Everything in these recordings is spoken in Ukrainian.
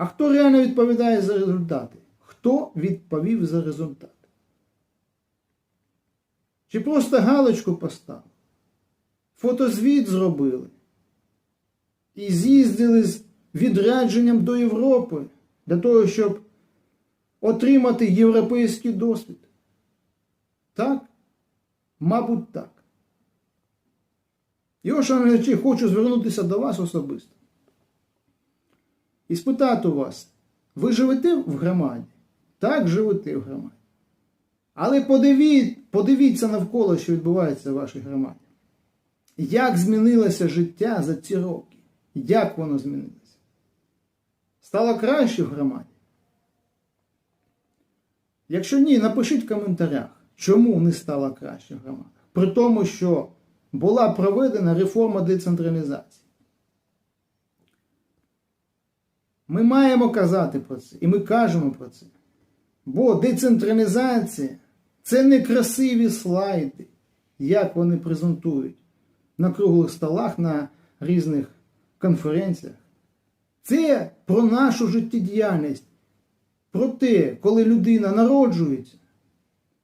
А хто реально відповідає за результати? Хто відповів за результат? Чи просто галочку поставили? Фотозвіт зробили? І з'їздили з відрядженням до Європи для того, щоб отримати європейський досвід? Так? Мабуть, так. І ось, шановні хочу звернутися до вас особисто. І спитати у вас, ви живете в громаді? Так, живете в громаді. Але подивіть, подивіться навколо, що відбувається в вашій громаді. Як змінилося життя за ці роки? Як воно змінилося? Стало краще в громаді? Якщо ні, напишіть в коментарях, чому не стало краще в громадах. При тому, що була проведена реформа децентралізації. Ми маємо казати про це, і ми кажемо про це. Бо децентралізація це не красиві слайди, як вони презентують на круглих столах, на різних конференціях. Це про нашу життєдіяльність, про те, коли людина народжується,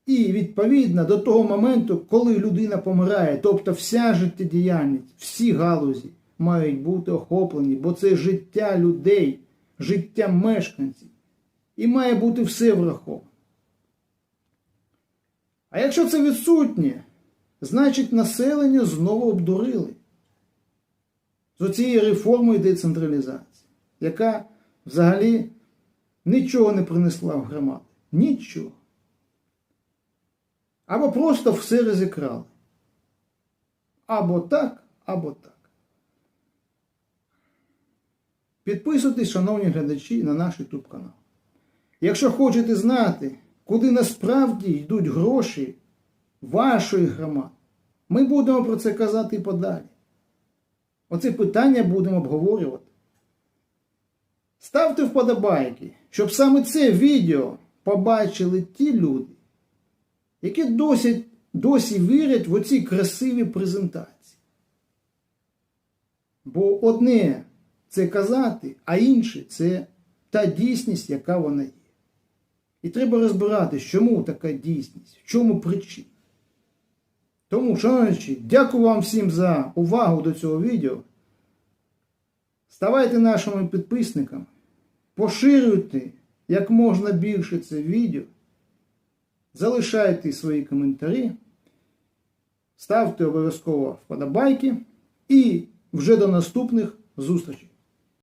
і відповідно до того моменту, коли людина помирає, тобто вся життєдіяльність, всі галузі мають бути охоплені, бо це життя людей, життя мешканців. І має бути все враховано. А якщо це відсутнє, значить населення знову обдурили з оцією реформою децентралізації, яка взагалі нічого не принесла в громади. Нічого. Або просто все розікрали. Або так, або так. Підписуйтесь, шановні глядачі, на наш YouTube канал. Якщо хочете знати, куди насправді йдуть гроші вашої громади, ми будемо про це казати і подалі. Оце питання будемо обговорювати. Ставте вподобайки, щоб саме це відео побачили ті люди, які досі, досі вірять в оці красиві презентації. Бо одне це казати, а інше це та дійсність, яка вона є. І треба розбиратись, чому така дійсність, в чому причина. Тому, шановні, дякую вам всім за увагу до цього відео. Ставайте нашими підписниками, поширюйте як можна більше це відео, залишайте свої коментарі, ставте обов'язково вподобайки і вже до наступних зустрічей.